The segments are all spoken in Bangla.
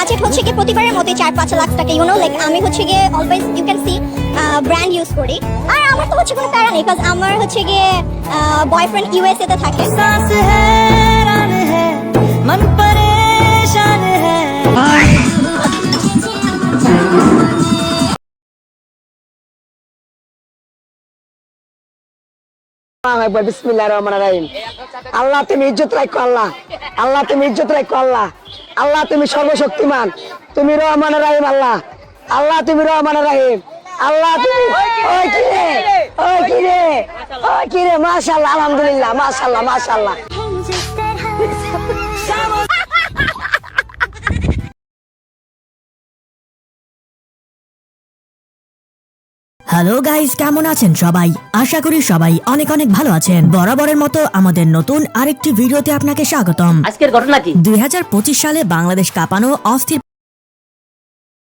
বাজেট হচ্ছে কি প্রতিবারের মতো চার পাঁচ লাখ টাকা ইউনো লাইক আমি হচ্ছে গিয়ে always you can see brand use করি। আর আমার তো হচ্ছে কোনো প্যারা নেই কারণ আমার হচ্ছে গিয়ে বয়ফ্রেন্ড ইউএসএ তে থাকে। মন পরেশান একবার বিসমিল্লাহ রহমান রাহিম। আল্লাহ তুমি ইজ্জত রাখো আল্লাহ। আল্লাহ তুমি ইজ্জত রাখো আল্লাহ। আল্লাহ, তুমি সর্বশক্তিমান। তুমি রহমান রাহিম আল্লাহ। আল্লাহ, তুমি রহমান রাহিম। আল্লাহ, তুমি ওই কি রে ওই কি রে ওই কি রে মাশাআল্লাহ, আলহামদুলিল্লাহ, মাশাআল্লাহ মাশাআল্লাহ। হ্যালো গাইস কেমন আছেন সবাই? আশা করি সবাই অনেক অনেক ভালো আছেন। বরাবরের মতো আমাদের নতুন আরেকটি ভিডিওতে আপনাকে স্বাগতম। আজকের ঘটনা কি? দুই হাজার পঁচিশ সালে বাংলাদেশ কাঁপানো অস্থির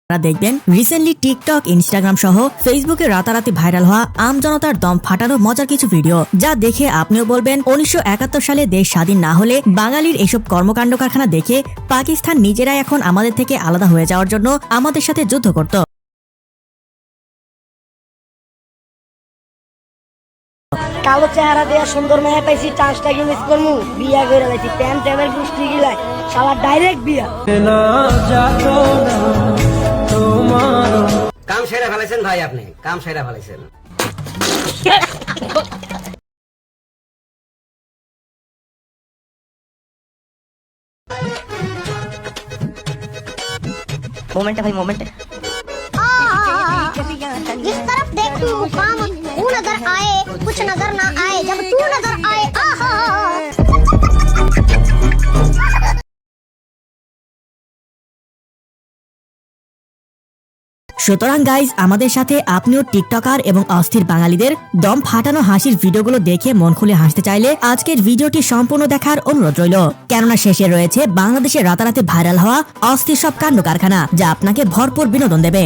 আপনারা দেখবেন রিসেন্টলি টিকটক ইনস্টাগ্রাম সহ ফেসবুকে রাতারাতি ভাইরাল হওয়া আমজনতার দম ফাটানো মজার কিছু ভিডিও যা দেখে আপনিও বলবেন উনিশশো একাত্তর সালে দেশ স্বাধীন না হলে বাঙালির এসব কর্মকাণ্ড কারখানা দেখে পাকিস্তান নিজেরাই এখন আমাদের থেকে আলাদা হয়ে যাওয়ার জন্য আমাদের সাথে যুদ্ধ করত। কালো চেহারা দেয়া সুন্দর মেয়ে পাইছি চান্সটাকে মিস করমু বিয়া করে লাইছি প্যান ট্যামের গুষ্টি গিলাই শালা ডাইরেক্ট বিয়া কাম সেরা ফেলাইছেন ভাই আপনি কাম সেরা ফেলাইছেন মোমেন্টে ভাই মোমেন্টে जिस तरफ देखूं সুতরাং গাইজ আমাদের সাথে আপনিও টিকটকার এবং অস্থির বাঙালিদের দম ফাটানো হাসির ভিডিওগুলো দেখে মন খুলে হাসতে চাইলে আজকের ভিডিওটি সম্পূর্ণ দেখার অনুরোধ রইল। কেননা শেষে রয়েছে বাংলাদেশে রাতারাতি ভাইরাল হওয়া অস্থির সব কাণ্ড কারখানা, যা আপনাকে ভরপুর বিনোদন দেবে।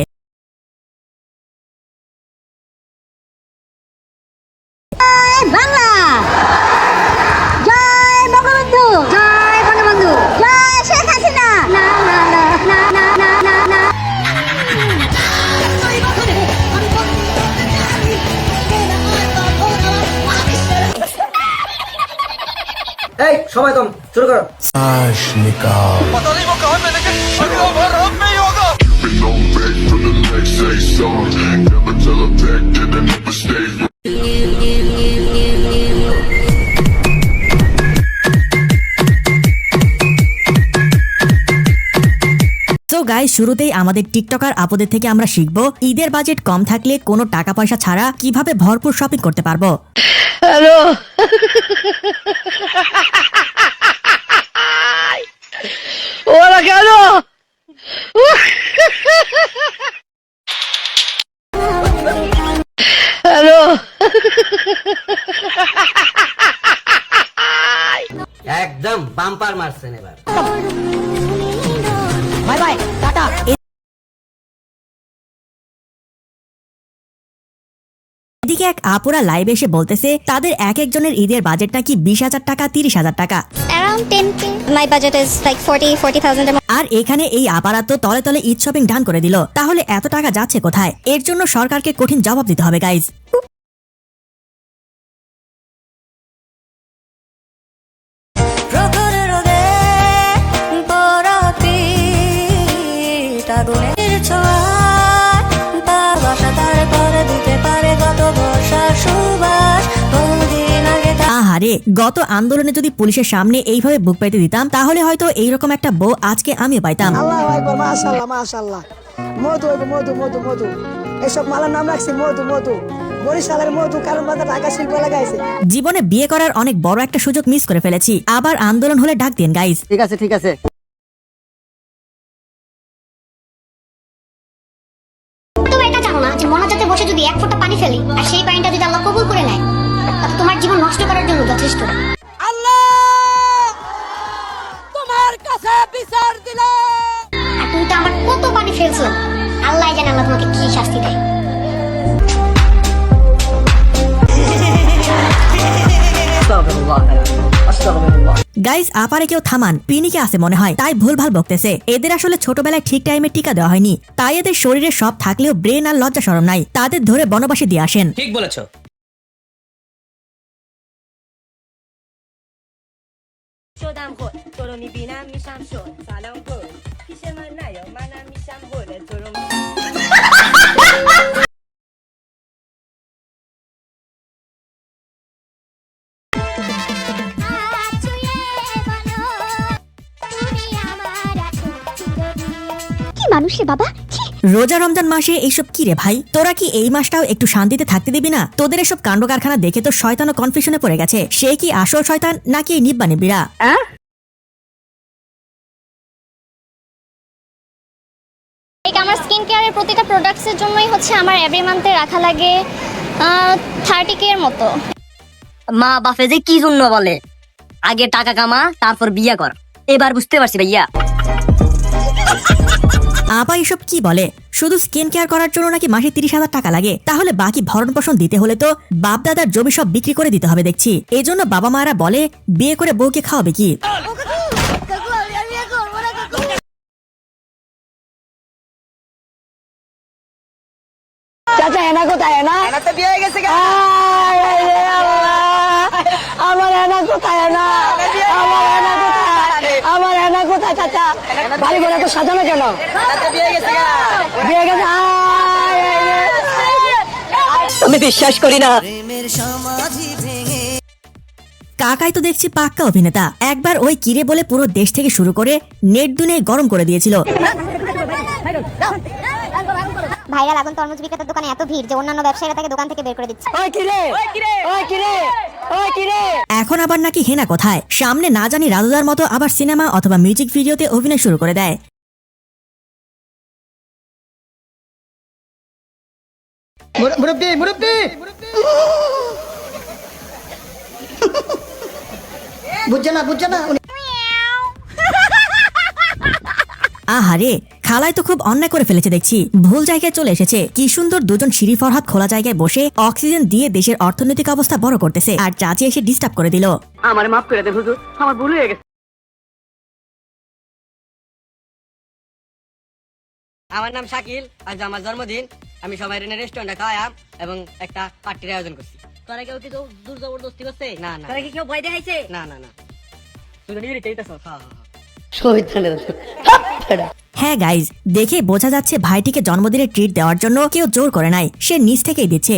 তো গাই শুরুতেই আমাদের টিকটকার আপদের থেকে আমরা শিখব। ঈদের বাজেট কম থাকলে কোনো টাকা পয়সা ছাড়া কীভাবে ভরপুর শপিং করতে পারব। একদম বাম্পার মারছেন এবার। Bye bye tata. এদিকে এক আপুরা লাইভ এসে বলতেছে তাদের এক একজনের ঈদের বাজেট নাকি বিশ হাজার টাকা তিরিশ হাজার টাকা? Around 10k my budget is like 40 40000 আর এখানে এই আপারা তো তলে তলে ঈদ শপিং ডান করে দিল। তাহলে এত টাকা যাচ্ছে কোথায়? এর জন্য সরকারকে কঠিন জবাব দিতে হবে গাইজ প্রখর আহারে গত আন্দোলনে যদি পুলিশের সামনে এইভাবে বুক পাইতে দিতাম তাহলে হয়তো এইরকম একটা বউ আজকে আমিও পাইতাম। মধু মধু মধু মধু। এসব মালার নাম রাখছি মধু মধু। জীবনে বিয়ে করার অনেক বড় একটা সুযোগ মিস করে ফেলেছি। আবার আন্দোলন হলে ডাক দিন গাইজ ঠিক আছে ঠিক আছে। মনাজাতে বসে যদি এক ফোঁটা পানি ফেলি আর সেই পানিটা যদি জীবন নষ্ট করার জন্য যথেষ্ট। তোমার কাছে বিচার দিলে। আর তুমি তো আমার কত পানি ফেলছো। আল্লাহ জানে আল্লাহ তোমাকে কি শাস্তি দেয়। গাইজ আপারে কেউ থামান পিনিকে আছে মনে হয় তাই ভুলভাল বকতেছে। এদের আসলে ছোটবেলায় ঠিক টাইমে টিকা দেওয়া হয়নি। তাই এদের শরীরে সব থাকলেও ব্রেন আর লজ্জা সরম নাই। তাদের ধরে বনবাসী দিয়ে আসেন। ঠিক বলেছ। কি মানুষ রে বাবা? ছি। রোজা রমজান মাসে এইসব কি রে ভাই? তোরা কি এই মাসটাও একটু শান্তিতে থাকতে দিবি না? তোদের এসব কাণ্ড কারখানা দেখে তো শয়তানও কনফিউশনে পড়ে গেছে। সে কি আসল শয়তান নাকি এই নিব্বা নিবিড়া আমার স্কিন কেয়ারের প্রতিটা প্রোডাক্টসের জন্যই হচ্ছে আমার এভরি মান্থে রাখা লাগে থার্টি কে এর মতো। মা বাপে যে কি জন্য বলে? আগে টাকা কামা তারপর বিয়ে কর। এবার বুঝতে পারছি ভাইয়া। আপা এসব কি বলে? শুধু স্কিন কেয়ার করার জন্য নাকি মাসে তিরিশ হাজার টাকা লাগে? তাহলে বাকি ভরণ পোষণ দিতে হলে তো বাপ দাদার জমি সব বিক্রি করে দিতে হবে দেখছি। এই জন্য বাবা মারা বলে বিয়ে করে বউকে খাওয়াবে কি? চাচা এনা কোথায় এনা? এনা তো বিয়ে হয়ে গেছে আমার কোথায় আমার এনা কোথায় আমার এনা কোথায় চাচা বাড়ি ঘরে তো সাজানো কেন বিয়ে গেছে। আমি বিশ্বাস করি না কাকাই তো দেখছি পাক্কা অভিনেতা একবার ওই কিরে বলে পুরো দেশ থেকে শুরু করে নেট দুনে গরম করে দিয়েছিল ভাইরাল আগুন তরমুজ বিক্রেতার দোকানে এত ভিড় যে অন্যান্য ব্যবসায়ীরা তাকে দোকান থেকে বের করে দিচ্ছে। ওই কিরে ওই কিরে ওই কিরে ওই কিরে এখন আবার নাকি হেনা কোথায়? সামনে না জানি রাজুদার মতো আবার সিনেমা অথবা মিউজিক ভিডিওতে অভিনয় শুরু করে দেয়। মুরব্বী মুরব্বী! বুঝছে না বুঝছে না? আহারে খালায় তো খুব অন্যায় করে ফেলেছে দেখছি। ভুল জায়গায় চলে এসেছে। কি সুন্দর দুজন সিঁড়ি ফরহাদ খোলা জায়গায় বসে অক্সিজেন দিয়ে দেশের অর্থনৈতিক অবস্থা বড় করতেছে। আর চাচি এসে ডিস্টার্ব করে দিল। আমার মাফ করে দে হুজুর আমার ভুল হয়ে গেছে। আমার নাম শাকিল আজ আমার জন্মদিন। আমি সবাই রেনে রেস্টুরেন্টে খাওয়াম এবং একটা পার্টির আয়োজন করছি। তোরা কেউ কি জোর জবরদস্তি করছে? না না তোরা কি কেউ ভয় দেখাইছে? না না না। তুই নিজেরই চাইতেছ। হ্যাঁ হ্যাঁ হ্যাঁ। গাইজ দেখে বোঝা যাচ্ছে ভাইটিকে জন্মদিনের ট্রিট দেওয়ার জন্য কেউ জোর করে নাই। সে নিজ থেকেই দিচ্ছে।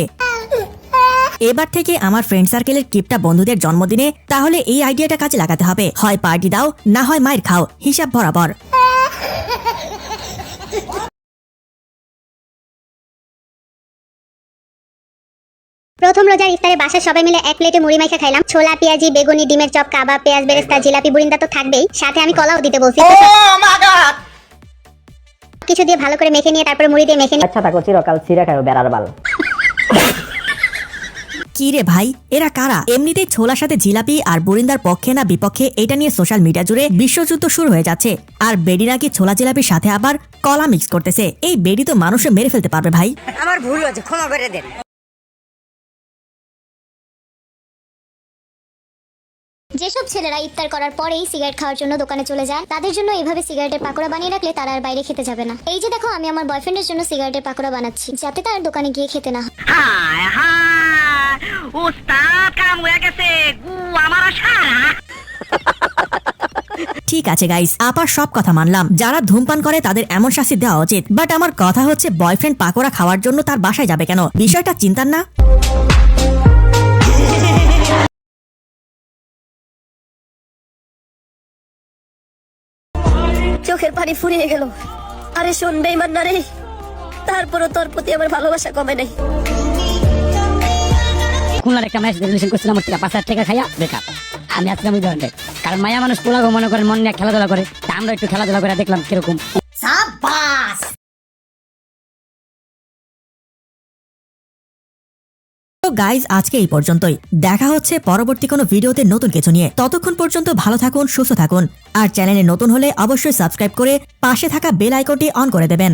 এবার থেকে আমার ফ্রেন্ড সার্কেলের টিপটা বন্ধুদের জন্মদিনে তাহলে এই আইডিয়াটা কাজে লাগাতে হবে। হয় পার্টি দাও না হয় মায়ের খাও। হিসাব বরাবর। প্রথম রোজার ইফতারে বাসার সবাই মিলে এক প্লেটে মুড়ি মাইখা খাইলাম। ছোলা পেঁয়াজি বেগুনি ডিমের চপ কাবাব পেঁয়াজ বেরেস্তা জিলাপি বুরিন্দা তো থাকবেই। সাথে আমি কলাও দিতে বলছি। কিছু দিয়ে ভালো করে মেখে নিয়ে তারপরে মুড়ি দিয়ে মেখে নিয়ে আচ্ছা থাকো চিরকাল চিরা খাও বেড়ার বাল। কি রে ভাই এরা কারা? এমনিতেই ছোলার সাথে জিলাপি আর বরিন্দার পক্ষে না বিপক্ষে এটা নিয়ে সোশ্যাল মিডিয়া জুড়ে বিশ্বযুদ্ধ শুরু হয়ে যাচ্ছে। আর বেডি নাকি ছোলা জিলাপির সাথে আবার কলা মিক্স করতেছে। এই বেডি তো মানুষে মেরে ফেলতে পারবে ভাই। আমার ভুল হয়েছে ক্ষমা করে দেন। যেসব ছেলেরা ইফতার করার পরেই সিগারেট খাওয়ার জন্য দোকানে চলে যায় তাদের জন্য এইভাবে সিগারেটের পাকোড়া বানিয়ে রাখলে তারা আর বাইরে খেতে যাবে না। এই যে দেখো আমি আমার বয়ফ্রেন্ডের জন্য সিগারেটের পাকোড়া বানাচ্ছি যাতে তার দোকানে গিয়ে খেতে না হয়। ঠিক আছে গাইস আপার সব কথা মানলাম। যারা ধূমপান করে তাদের এমন শাস্তি দেওয়া উচিত। বাট আমার কথা হচ্ছে বয়ফ্রেন্ড পাকোড়া খাওয়ার জন্য তার বাসায় যাবে কেন? বিষয়টা চিন্তার না? চোখের পানি ফুরিয়ে গেল। আরে শোন বেইমান রে তারপরও তোর প্রতি আমার ভালোবাসা কমে নেই। খুলনার একটা ম্যাচ রিলেশন করছিলাম, ওর থেকে পাঁচ হাজার টাকা খাইয়া বেকার। আমি আসলাম ওই ধরনের। কারণ মায়া মানুষ পোলাগো মনে করেন, মন নিয়ে খেলাধুলা করে। আমরা একটু খেলাধুলা করে দেখলাম কীরকম। তো গাইজ আজকে এই পর্যন্তই। দেখা হচ্ছে পরবর্তী কোনো ভিডিওতে নতুন কিছু নিয়ে। ততক্ষণ পর্যন্ত ভালো থাকুন, সুস্থ থাকুন। আর চ্যানেলে নতুন হলে অবশ্যই সাবস্ক্রাইব করে পাশে থাকা বেল আইকনটি অন করে দেবেন।